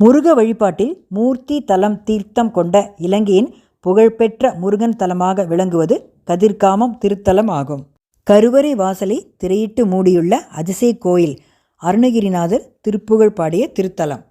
முருக வழிபாட்டில் மூர்த்தி தலம் தீர்த்தம் கொண்ட இலங்கையின் புகழ்பெற்ற முருகன் தலமாக விளங்குவது கதிர்காமம் திருத்தலம் ஆகும். கருவறை வாசலை திரையிட்டு மூடியுள்ள அதிசய கோயில் அருணகிரிநாதர் திருப்புகழ் பாடிய திருத்தலம்.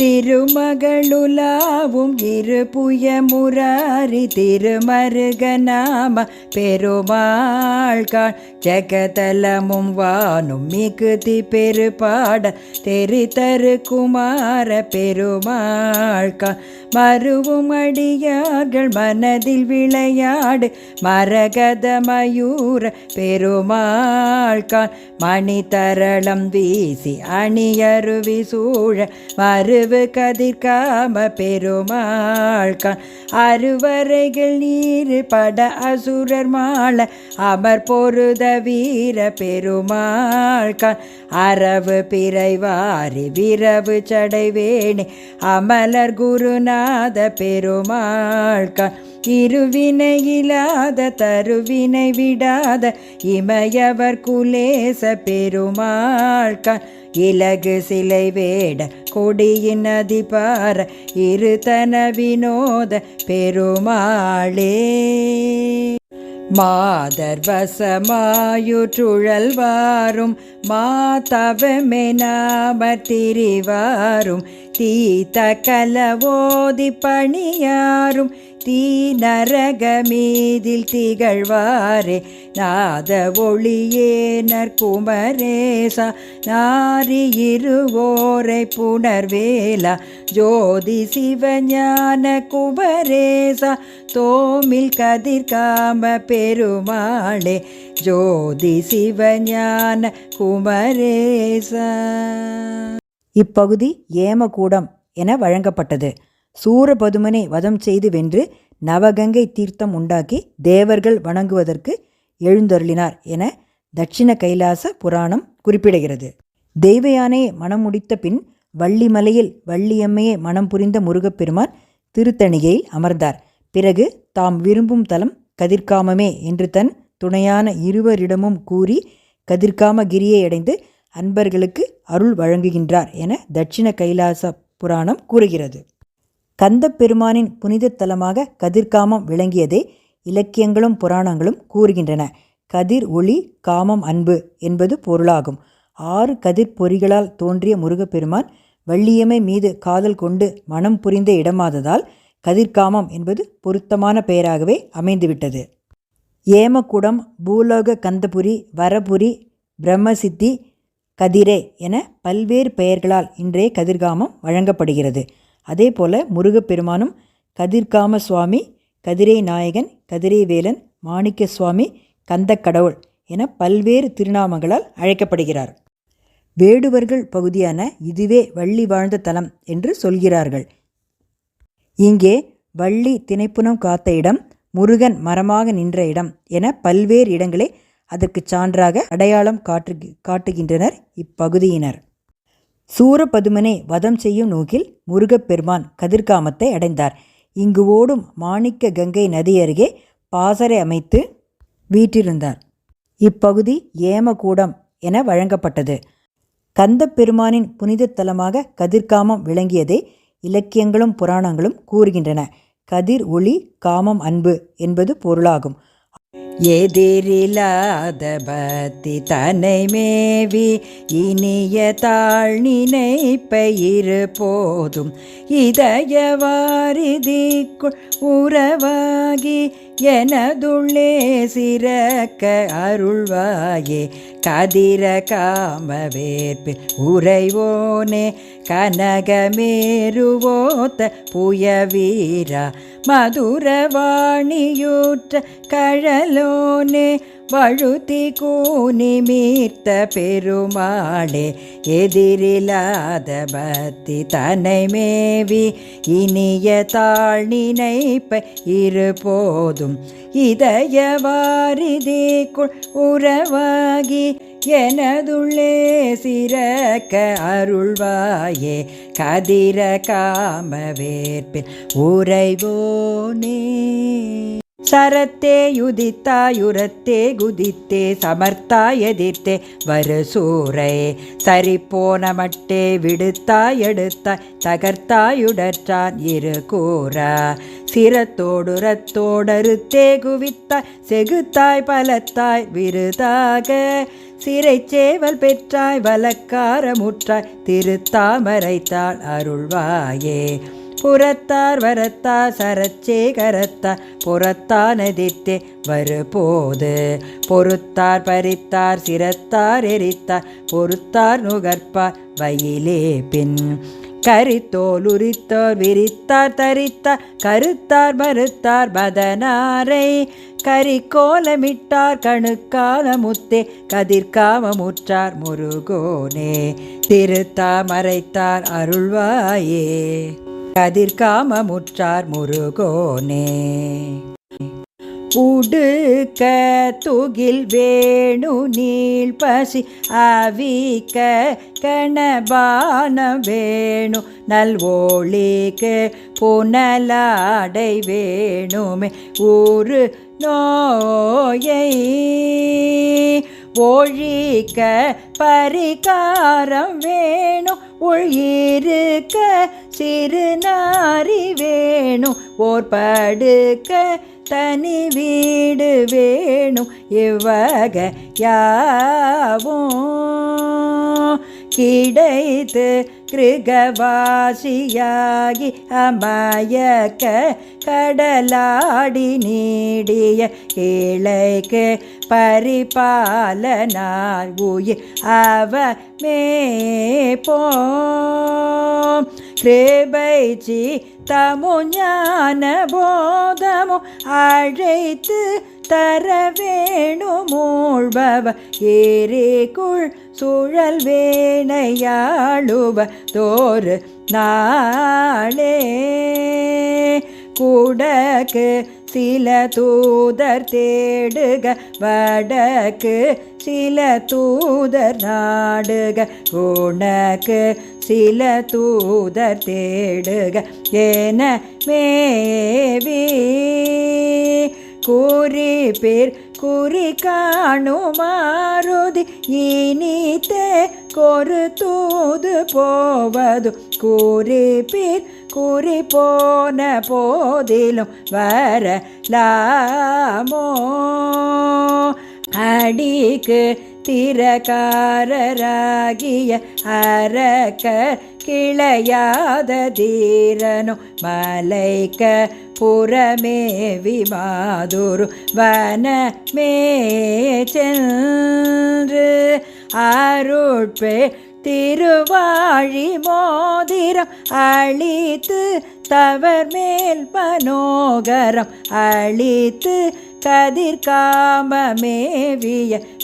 திருமகளுலாவும் இருபுய முராரி திருமருகநாம பெருமாள்காள். ஜெகதலமும் வானும் மிகுதி பெருபாட தெரிதரு குமார பெருமாள்காள். மருவும் அடியார்கள் மனதில் விளையாடு மரகத மயூர பெருமாள்காள். மணிதரளம் வீசி அணியருவி சூழ மறு அருவு கதிர்காம பெருமாள்கான் அருவரைகள் நீர் பட அசுரர் மாள அமர் பொருத வீர பெருமாள்கான் அரவு பிறைவாரி விரவு சடைவேணி அமலர் குருநாத பெருமாள்கான் இருவினையில்லாத தருவினை விடாத இமயவர் குலேச பெருமாள்கான் இலகு சிலை வேட கொடியின் அதிபார இருதன வினோத பெருமாளே. மாதர் வசமாயுற்றுழல்வாரும் மாதவமெனாமர் திரிவாரும் தீத்த கலவோதி பணியாரும் தீ நரகமீதில் திகழ்வாரே நாத ஒளியே நற்குமரேசா நாரி இருவோரை புணர்வேலா ஜோதி சிவஞான குமரேசா தோமில் கதிர்காம பெருமாளே ஜோதி சிவஞான குமரேசா. இப்பகுதி ஏமகூடம் என வழங்கப்பட்டது. சூரபதுமனை வதம் செய்து வென்று நவகங்கை தீர்த்தம் உண்டாக்கி தேவர்கள் வணங்குவதற்கு எழுந்தருளினார் என தட்சிண கைலாச புராணம் குறிப்பிடுகிறது. தெய்வயானையை மனம் முடித்த பின் வள்ளிமலையில் வள்ளியம்மையை மனம் புரிந்த முருகப்பெருமான் திருத்தணிகையில் அமர்ந்தார். பிறகு தாம் விரும்பும் தலம் கதிர்காமமே என்று தன் துணையான இருவரிடமும் கூறி கதிர்காம கிரியை அடைந்து அன்பர்களுக்கு அருள் வழங்குகின்றார் என தட்சிண கைலாச புராணம் கூறுகிறது. கந்தப்பெருமானின் புனித தலமாக கதிர்காமம் விளங்கியதை இலக்கியங்களும் புராணங்களும் கூறுகின்றன. கதிர் ஒளி காமம் அன்பு என்பது பொருளாகும். ஆறு கதிர் பொறிகளால் தோன்றிய முருகப்பெருமான் வள்ளியம்மை மீது காதல் கொண்டு மனம் புரிந்த இடமாததால் கதிர்காமம் என்பது பொருத்தமான பெயராகவே அமைந்துவிட்டது. ஏமக்கூடம் பூலோக கந்தபுரி வரபுரி பிரம்மசித்தி கதிரே என பல்வேறு பெயர்களால் இன்றைய கதிர்காமம் வழங்கப்படுகிறது. அதே போல முருகப்பெருமானும் கதிர்காம சுவாமி கதிரே நாயகன் கதிரை வேலன் மாணிக்க சுவாமி கந்தக்கடவுள் என பல்வேறு திருநாமங்களால் அழைக்கப்படுகிறார். வேடுவர்கள் பகுதியான இதுவே வள்ளி வாழ்ந்த தலம் என்று சொல்கிறார்கள். இங்கே வள்ளி திணைப்புணம் காத்த இடம் முருகன் மரமாக நின்ற இடம் என பல்வேறு இடங்களை அதற்கு சான்றாக அடையாளம் காட்டு காட்டுகின்றனர் இப்பகுதியினர். சூரபதுமனை வதம் செய்யும் நோக்கில் முருகப்பெருமான் கதிர்காமத்தை அடைந்தார். இங்கு ஓடும் மாணிக்க கங்கை நதி அருகே பாசறை அமைத்து வீற்றிருந்தார். இப்பகுதி ஏமகூடம் என வழங்கப்பட்டது. கந்தப்பெருமானின் புனித தலமாக கதிர்காமம் விளங்கியதை இலக்கியங்களும் புராணங்களும் கூறுகின்றன. கதிர் ஒளி காமம் அன்பு என்பது பொருளாகும். எதிரிலாத பக்தி தன்னை மேவி இனிய தாழ் நினைப்ப இரு போதும் இதயவாரிதிக்குள் உறவாகி எனதுள்ளே சிறக்க அருள்வாயே. கதிர காம வேற்பில் உறைவோனே. கனகமேருவோத்த புயவீரா. மதுரவாணியூற்ற கழலோனே. வழுத்தி கூனி மீர்த்த பெருமாளே எதிரில்லாத பக்தி தன்னை மேவி இனிய தாழ் நினைப்ப இருபோதும் இதயவாரிதிக்குள் உறவாகி எனதுள்ளே சிறக்க அருள்வாயே கதிர காம வேற்பில் உறைவோனே சரத்தே யுதித்தாயுரத்தே குதித்தே சமர்த்தாய் எதிர்த்தே வருசூரை. சரிப்போன மட்டே விடுத்தாய் எடுத்தாய் தகர்த்தாயுடற்றான் இரு கூறா. சிரத்தோடுரத்தோடருத்தே குவித்தாய் செகுத்தாய் பலத்தாய் விருதாக. சிறைச்சேவல் பெற்றாய் வலக்காரமுற்றாய் திருத்தாமரைத்தாள் அருள்வாயே. புறத்தார் வரத்தார் சரச்சேகரத்தார் புறத்தான் எதிர்த்தே வருபோது. பொறுத்தார் பறித்தார் சிரத்தார் எரித்தார் பொறுத்தார் நுகர்ப்பார் வயிலே பின். கரித்தோல் உரித்தோர் விரித்தார் தரித்தார் கருத்தார் மறுத்தார் பதனாரை கரிக்கோலமிட்டார் கணுக்காலமுத்தே கதிர்காமமுற்றார் முருகோனே. திருத்தா மறைத்தார் அருள்வாயே. கதிர்காமமுற்றார் முருகோனே. உடுக்க துகில் வேணு நீள் பசி அவிக்க கணபான வேணு நல்வோழிக்கு புனலாடை வேணுமே. ஊரு நோயை ஒழிக்க பரிகாரம் வேணும். உள்இருக்க சிறுநாரி வேணும். ஓர் படுக்க தனி வீடு வேணும். இவ்வக யாவும் கிடைத்து கிருகவாசியாகி அமயக்க கடலாடி நீடிய கிளைக்கு பரிபாலனார் உயிர் அவ மேப்போம் கிருபைச்சி தமுஞான போதமோ அழைத்து தர வேணுமூழ்பவ ஏரிக்குள் சுழல் வேணையாளுவ. தோறு நாளே. குடக்கு சில தூதர் தேடுக வடக்கு சில தூதர் நாடுக உனக்கு சில தூதர் தேடுக என மேவி. குறிப்பிற் பேர் குறி காணுமாருதி இனித்தே கொரு தூது போவது. கூறி குறி போன போதிலும் வரலாமோ? அடிக்கு திரகாரராகிய அரக்க கிளையாத தீரனோ மலைக்க புறமேவி மாதுரு வனமே சென்று அருட்பே திருவாழி மோதிரம் அழித்து தவர் மேல் மனோகரம் அழித்து கதிர்காமமேவிய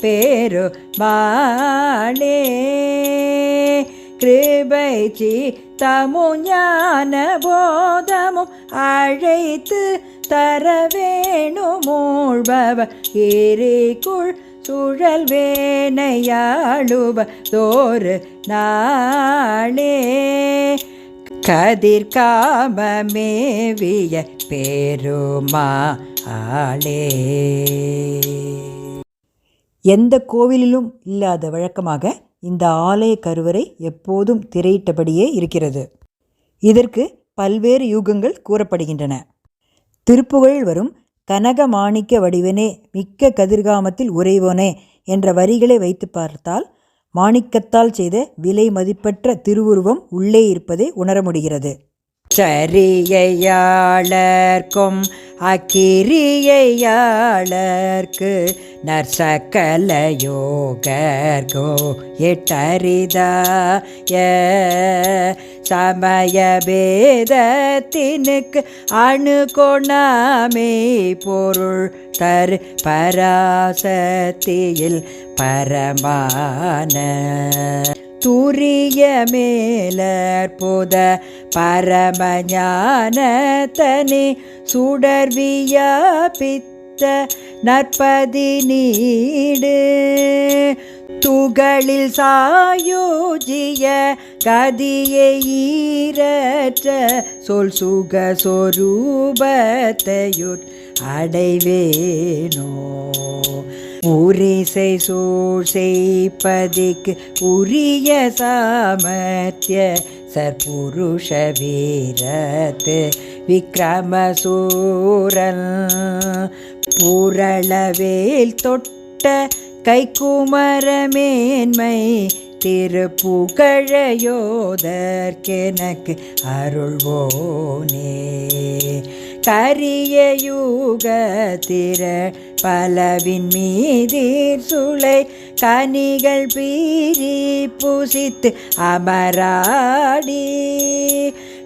பேரு மாளே கிருபை கிருபைச்சி தமுஞான போதமும் அழைத்து தர வேணுமூழ்பவ ஏரிக்குள் சுழல் வேணையாளுவ தோறு நாளே. கதிர்காமமேவிய பேருமா ஆளே. எந்த கோவிலிலும் இல்லாத வழக்கமாக இந்த ஆலய கருவறை எப்போதும் திரையிட்டபடியே இருக்கிறது. இதற்கு பல்வேறு யூகங்கள் கூறப்படுகின்றன. திருப்புகழில் வரும் கனக மாணிக்க வடிவனே மிக்க கதிர்காமத்தில் உறைவோனே என்ற வரிகளை வைத்து பார்த்தால் மாணிக்கத்தால் செய்த விலை மதிப்பற்ற திருவுருவம் உள்ளே இருப்பதை உணர முடிகிறது. சரியையாளர்க்கும் அக்கிரியையாளர்க்கு நற்சக்கல யோகர்கோ எட்டரிதாய சமய பேதத்தினுக்கு அணுகொணாமே பொருள் தரு பராசத்தியில் பரமான. துரிய மேலற்புத பரமஞானத்தனி சுடர்வியா பித்த நற்பதி நீடு. துகளில் சாயோஜிய கதியை சொல் சுக சொரூபத்தையுட் அடைவேனோ. ஊரிசை சூழ் உரிய சாமர்த்திய சற்புருஷ வீரத்து விக்ரமசூரன். புரளவேல் தொட்ட கைக்குமரமேன்மை திருப்புகழையோதற்கெனக்கு அருள்வோனே. கரிய யூகத்திர பலவின் மீதீர் சுளை கனிகள் பீரி புசித்து அமராடி.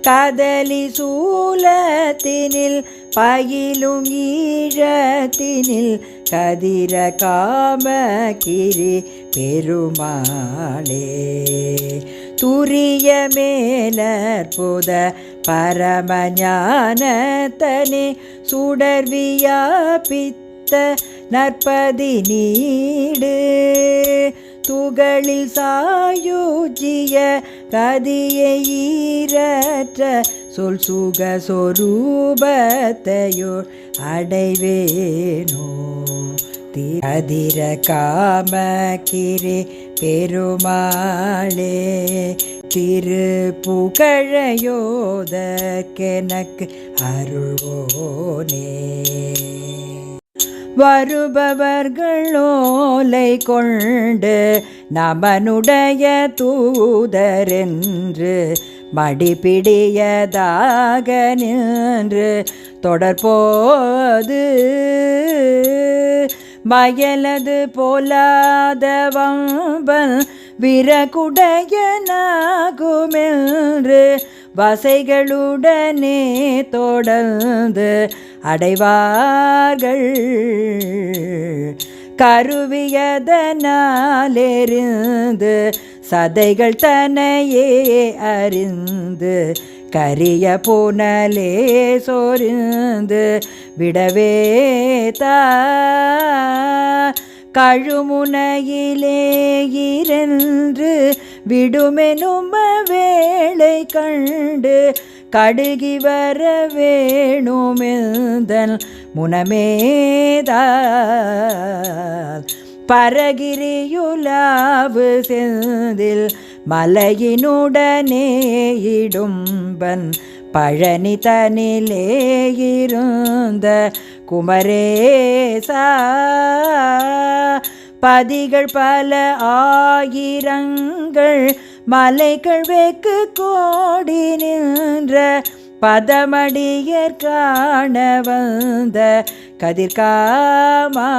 கதலி சூலத்தினில் பயிலும் ஈழத்தினில் கதிர காமகிரி பெருமாளே துரிய மேலற்புத பரமஞானத்தனே சுடர்வியா பித்த நற்பதி நீடு துகளில் சாயுஜிய கதியை சொல் சுக சொரூபத்தையோ அடைவேனோ. அதிர காமகிரி பெருமாளே திரு திருப்புகழையோதற்கெனக்கு அருள்வோனே. வருபவர்களோலை கொண்டு நமனுடைய தூதரென்று மடிபிடியதாக நின்று தொடர்போது வயலது போலாதவம்பல் விரகுடையனாகுமென்று வசைகளுடனே தொடர்ந்து அடைவார்கள். கருவியதனாலெறிந்து சதைகள் தனையே அறிந்து கரிய பூனலே சொரிந்து விடவே கழுமுனையிலே இரன்று விடுமெனும் வேளை கண்டு கடுகி வர வேணுமெந்தன் முனமேதா பரகிரியுலாவு செந்தில் மலையினுடனே இடும்பன் பழனி தனிலே இருந்த குமரேசா. பதிகள் பல ஆயிரங்கள் மலைகள் வெக்கு கோடி நின்ற பதமடியர் காண வந்த கதிர்காமா.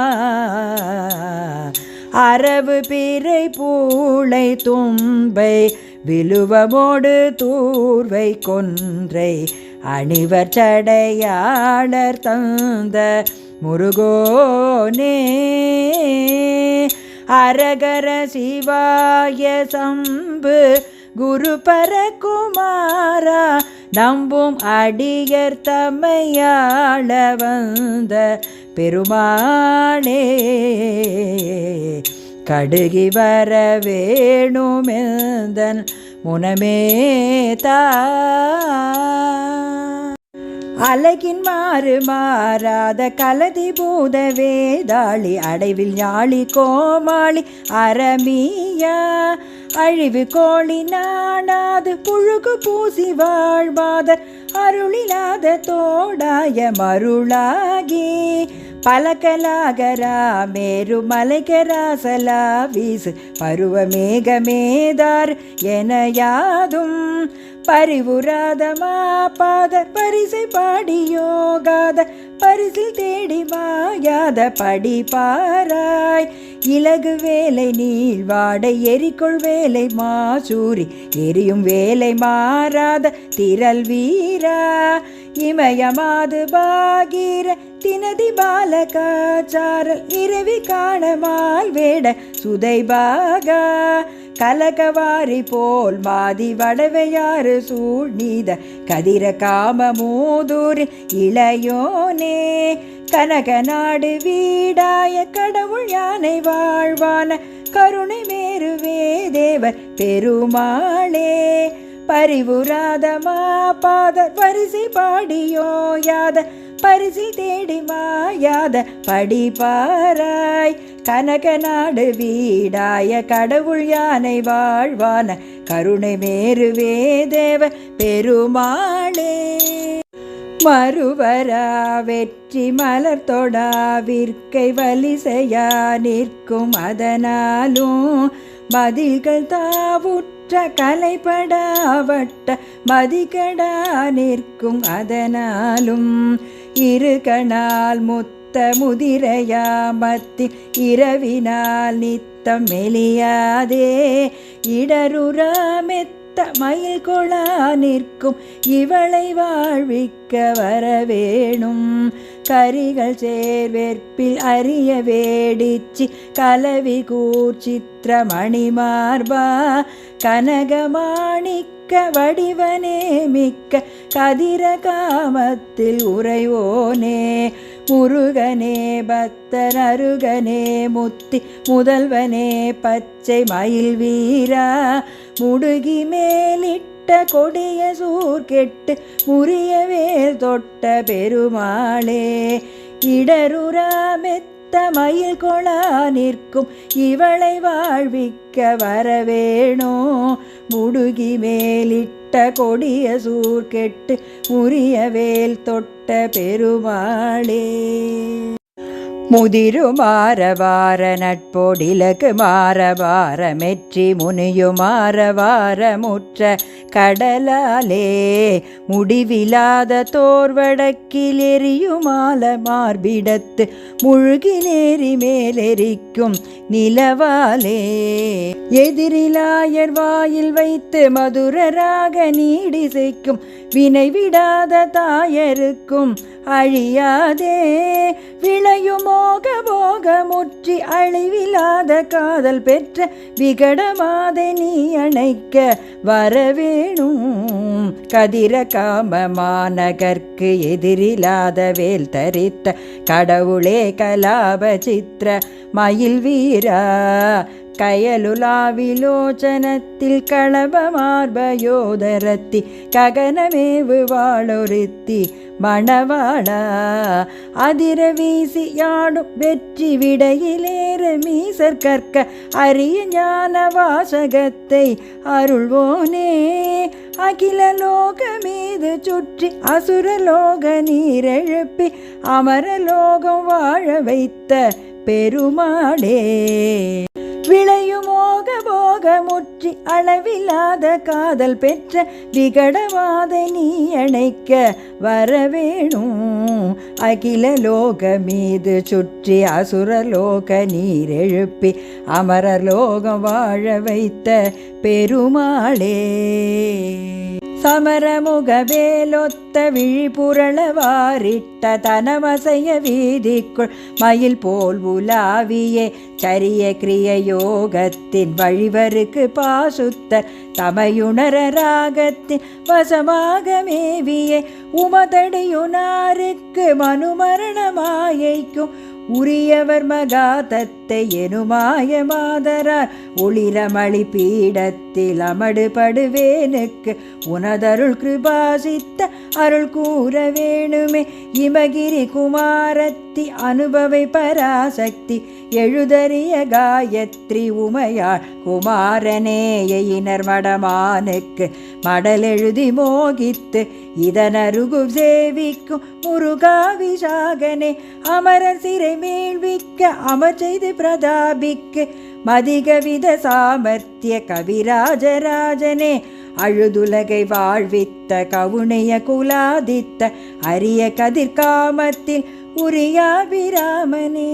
அரவு பிறை பூளை தும்பை விலுவமோடு தூர்வை கொன்றை. அணிவர் சடையாளர் தந்த முருகோனே அரகர சிவாய சம்பு குரு பரகுமாரா நம்பும் அடியர் தமையாள வந்த பெருமானே கடுகி வர வேணுமெந்தன் முனமேதா அலகின் மாறு மாறாத கலதி பூத வேதாளி அடைவில் ஞாழி கோமாளி அரமியா அழிவு கோழி நாடாது புழுகு பூசி வாழ்வாத அருளிலாத தோடாய மருளாகி பலகலாகரா மேரு மலைகராசலா வீசு பருவ மேகமேதார் என யாதும். பரிவுராதமா மாபாத பரிசை பாடியோகாத பரிசில் தேடி மாயாத படி பாராய் இலகு வேலை நீள் வாடை எரிக்கொள் வேலை மாசூரி எரியும் வேலை மாறாத திரல் வீர இமயமாது பாகீர தினதி பாலகாச்சாரல் இரவி காணமால் வேட சுதை பாகா கலகவாரி போல் மாதி வடவையாறு சூழ்நீத கதிர காம மூதூர் இளையோனே கனக நாடு வீடாய கடவுள் யானை வாழ்வான கருணை மேருவே தேவர் பெருமாளே. பரிவுராதமா பாத பரிசை பாடியோயாத பரிசில் தேடி மாயாத படிப்பாராய். கனக நாடு வீடாய கடவுள் யானை வாழ்வான கருணை மேருவே தேவ பெருமாளே. மறுவரா வெற்றி மலர் தொடா விற்கை வலிசையா நிற்கும் அதனாலும் மதில்கள் தாவுற்ற கலைப்படாவட்ட மதிகடா நிற்கும் அதனாலும் இரு கணால் முத்த முதிரையாமத்தில் இரவினால் நித்தம் மெலியாதே. இடருறா மெத்த மயில் கொளா நிற்கும் இவளை வாழ்விக்க வரவேணும். கரிகள் சேர்வேற்பில் அரிய வேடிச்சி கலவி கூர்ச்சித்திர மணிமார்பா. கனகமாணிக்க வடிவனே மிக்க கதிர காமத்தில் உறைவோனே. முருகனே பக்தர் அருகனே முத்தி முதல்வனே பச்சை மயில் வீரா. முடுகி மேலிட்டு தொட்ட கொடிய சூர் கெட்டு முறிய வேல் தொட்ட பெருமாளே. இடருரா மெத்த மயில் கொளா நிற்கும் இவளை வாழ்விக்க வரவேணோ. முடுகி மேலிட்ட கொடிய சூர் கெட்டு முறிய வேல் தொட்ட பெருமாளே. முதிரு மாறவார நட்போடிலகு மாறவார மெற்றி முனியுமாறவார முற்ற கடலாலே முடிவிலாத தோர்வடக்கில் எரியுமால மார்பிடத்து முழுகிலேறி மேலெரிக்கும் நிலவாலே. எதிரிலாயர் வாயில் வைத்து மதுரராக நீடிசைக்கும் வினைவிடாத தாயருக்கும் அழியாதே. விளையுமோ போக போக முற்றி அழிவில்லாத காதல் பெற்ற விகடமாதை நீ அணைக்க வரவேணும். கதிர காம மாநகர்க்கு எதிரில்லாத வேல் தரித்த கடவுளே கலாப சித்திர மயில் வீரா கயலுலாவிலோச்சனத்தில் களப மார்பயோதரத்தி ககனமேவு வாழொருத்தி மணவாளா அதிர வீசி யாடும் வெற்றி விடையிலேற மீசர் கற்க அரிய ஞான வாசகத்தை அருள்வோனே. அகில லோக மீது சுற்றி அசுரலோக நீரெழுப்பி அமரலோகம் வாழ வைத்த பெருமாளே. விளையுமோக போக முற்றி அளவில்லாத காதல் பெற்ற விகடவாத நீ அணைக்க வரவேணும். அகில லோக மீது சுற்றி அசுரலோக நீர் எழுப்பி அமரர் வாழ வைத்த பெருமாளே. சமரமுகவேலொத்த விழிபுரள வாரிட்ட தனவசைய வீதிக்குள் மயில் போல் உலாவியே சரிய கிரிய யோகத்தின் வழிவருக்கு பாசுத்தர் தமையுணர ராகத்தின் வசமாக மேவியே உமதடியுனாருக்கு மனுமரணமாயைக்கும் உரியவர் மகாதத்தை எனுமாய மாதரார் ஒளிரமளி பீடத்தில் அமடுபடுவேனுக்கு உனதருள் கிருபாசித்த அருள் கூற வேணுமே. இமகிரி குமாரத்தை சக்தி அனுபவை பராசக்தி எழுதறிய காயத்ரி உமையாள் குமாரனேயினர் மடமானுக்கு மடலெழுதி மோகித்து இதனருகு சேவிக்கும் முருகாவிசாகனே அமரர் சிறை மேல்விக்க அமர் செய்து பிரதாபிக்கு மதிகவித சாமர்த்திய கவிராஜராஜனே அழுதுலகை வாழ்வித்த கவுனைய குலாதித்த அரிய கதிர்காமத்தில் உரையாபிராமனே